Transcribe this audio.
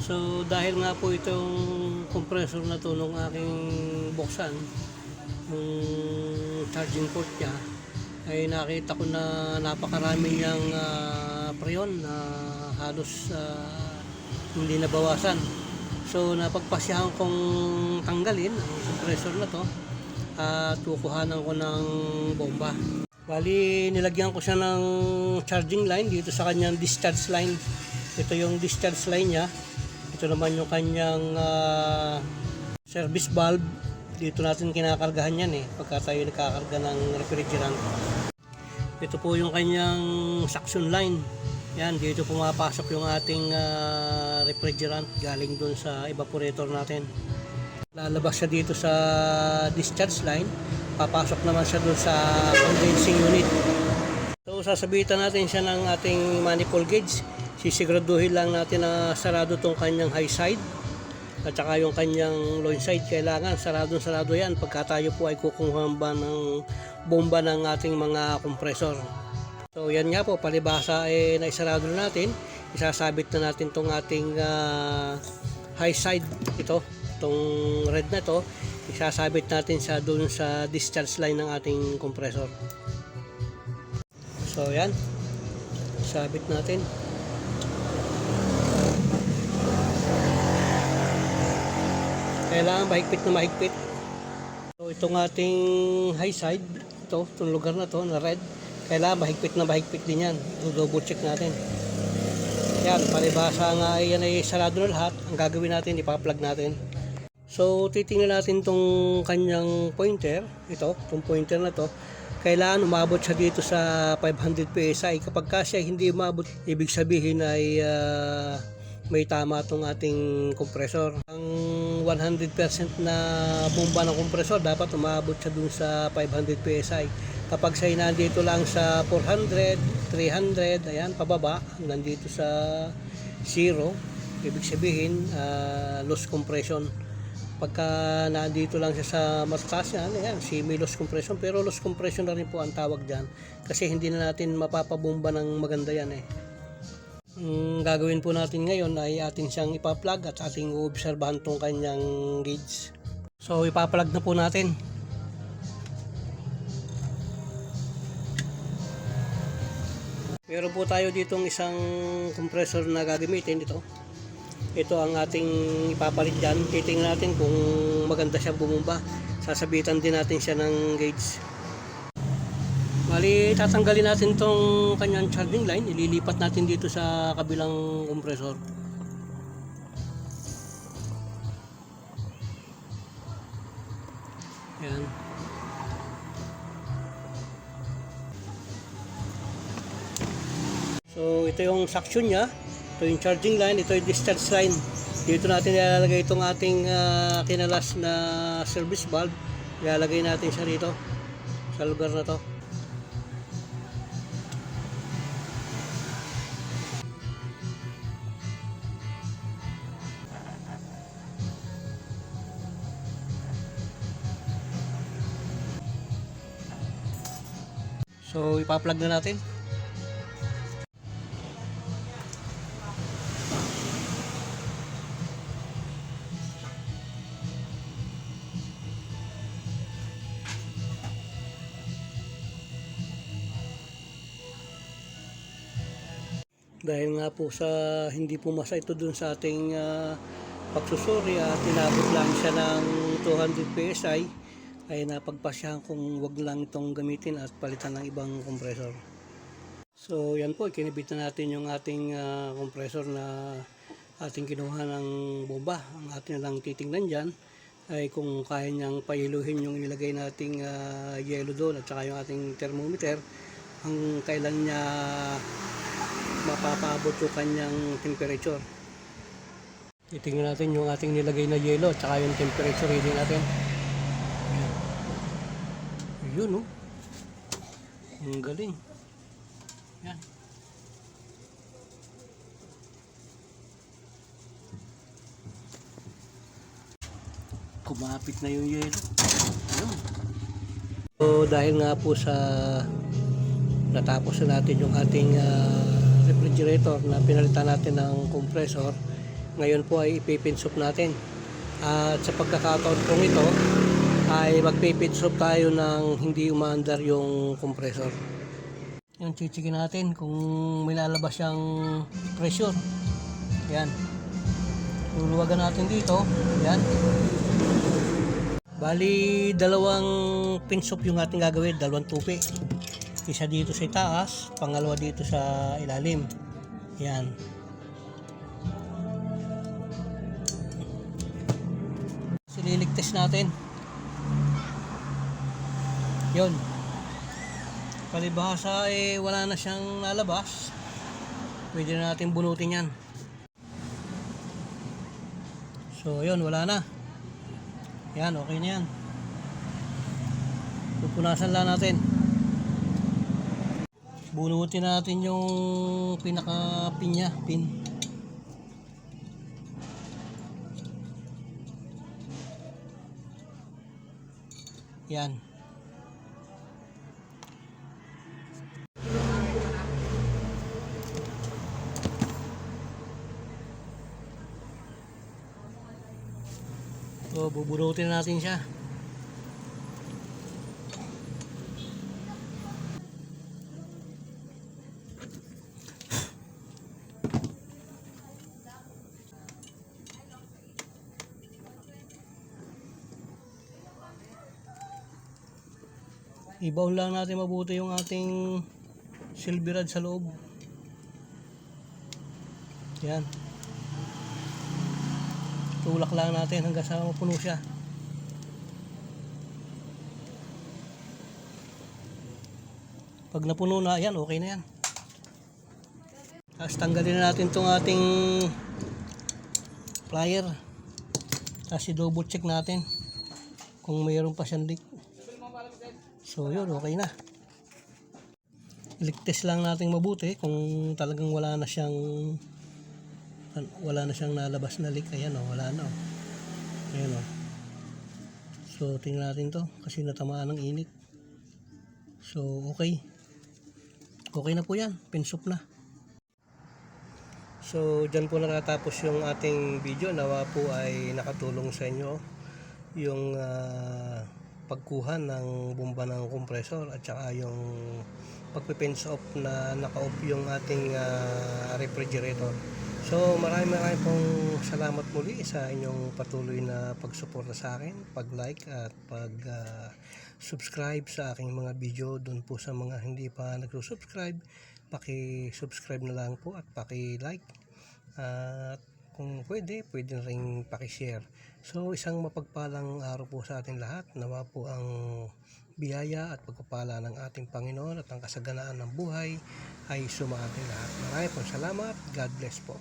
So dahil nga po itong compressor na to nung aking buksan, yung charging port niya, ay nakita ko na napakarami niyang ah, preyon na halos ah, hindi nabawasan. So napagpasyahan kong tanggalin ang compressor na to at kukuhanan ko ng bomba. Bali, nilagyan ko siya ng charging line dito sa kanyang discharge line. Ito yung discharge line niya. Ito naman yung kanyang ah, service valve. Dito natin kinakargahan yan eh, pagka tayo nakakarga ng refrigerant. Ito po yung kanyang suction line. Yan, dito pumapasok yung ating ah, refrigerant galing dun sa evaporator natin. Lalabas siya dito sa discharge line. Papasok naman siya dun sa condensing unit. So sasabitan natin siya ng ating manifold gauge. Sisiguraduhin lang natin na sarado tong kanyang high side at saka yung kanyang low side kailangan sarado sarado yan pagka tayo po ay kukuha ba ng bomba ng ating mga compressor. So yan nga po palibasa eh naisarado na natin. Isasabit na natin tong ating ah, high side ito, itong red na to. Isasabit natin sa doon sa discharge line ng ating compressor. So yan. Sabit natin. Kailangan mahigpit na mahigpit. So itong ating high side, ito, itong lugar na to na red, kailangan mahigpit na mahigpit din yan. double check natin. Yan, palibasa nga yan ay sarado na lahat. Ang gagawin natin, ipa-plug natin. So titingnan natin tong kanyang pointer, ito, itong pointer na to. Kailangan umabot siya dito sa 500 PSI. Kapag kasi hindi umabot, ibig sabihin ay ah, may tama itong ating kompresor. Ang 100% na bomba ng kompresor dapat umabot siya dun sa 500 PSI. Kapag siya nandito lang sa 400, 300, ayan, pababa, nandito sa zero, ibig sabihin, ah, loss compression. Pagka nandito lang siya sa mataas yan, ayan, semi loss compression, pero loss compression na rin po ang tawag dyan. Kasi hindi na natin mapapabomba ng maganda yan eh. Ang gagawin po natin ngayon ay atin siyang ipa-plug at ating uobserbahan tong kanyang gauge. So ipa-plug na po natin. Meron po tayo ditong isang compressor na gagamitin ito. Ito ang ating ipapalit dyan. Titingnan natin kung maganda siya bumumba. Sasabitan din natin siya ng gauge. Bali, tatanggalin natin tong kanyang charging line. Ililipat natin dito sa kabilang compressor. Yan. So, ito yung suction niya. Ito yung charging line. Ito yung discharge line. Dito natin ilalagay itong ating ah, kinalas na service valve. Ilalagay natin siya dito sa lugar na to. So, ipa-plug na natin. Dahil nga po sa hindi pumasa ito dun sa ating ah, pagsusuri at tinabot lang siya ng 200 PSI ay napagpasyahan kung wag lang itong gamitin at palitan ng ibang compressor. So yan po, kinibit na natin yung ating ah, compressor na ating kinuha ng bomba. Ang ating lang titingnan dyan ay kung kaya niyang pahiluhin yung ilagay nating ah, yellow doon at saka yung ating thermometer ang kailan niya mapapabot yung kanyang temperature. Titingnan natin yung ating nilagay na yellow at saka yung temperature reading natin. Yun oh. Ang galing. Yan. Kumapit na yung yelo. Ayun. So dahil nga po sa natapos na natin yung ating ah, refrigerator na pinalitan natin ng compressor, Ngayon po ay ipipinsop natin. At sa pagkakataon pong ito, ay magpipinsop tayo ng hindi umaandar yung compressor. Yung chichikin natin kung may lalabas siyang pressure. Yan. Luluwagan natin dito. Yan. Bali, dalawang pinsop yung ating gagawin, dalawang tupi. Isa dito sa itaas, pangalawa dito sa ilalim. Yan. Sililigtas natin. Yun. Palibhasa eh wala na siyang lalabas. Pwede na natin bunutin yan. So yun, wala na. Yan, okay na yan. Pupunasan lang natin. Bunutin natin yung pinaka pin niya, pin. Yan. So, bubunutin natin siya. Ibaon lang natin mabuti yung ating silver rod sa loob. Yan. Tulak lang natin hanggang sa mapuno siya. Pag napuno na yan, okay na yan. Tapos tanggalin na natin tong ating plier. Tapos i-double check natin kung mayroon pa siyang leak. So yun, okay na. Iligtas lang natin mabuti kung talagang wala na siyang wala na siyang nalabas na leak. Ayan o, wala na o. Ayan o. So tingnan natin to kasi natamaan ng init. So okay. Okay na po yan. Pinsop na. So dyan po nakatapos yung ating video. Nawa po ay nakatulong sa inyo yung ah, pagkuha ng bomba ng compressor at saka yung pagpipins off na naka-off yung ating ah, refrigerator. So maraming maraming pong salamat muli sa inyong patuloy na pagsuporta sa akin, pag-like at pag-subscribe sa aking mga video. Doon po sa mga hindi pa nagsusubscribe, paki-subscribe na lang po at paki-like. At kung pwede, pwede na rin pakishare. So isang mapagpalang araw po sa ating lahat. Nawa po ang biyaya at pagpapala ng ating Panginoon at ang kasaganaan ng buhay ay sumaating lahat. Maraming pong salamat. God bless po.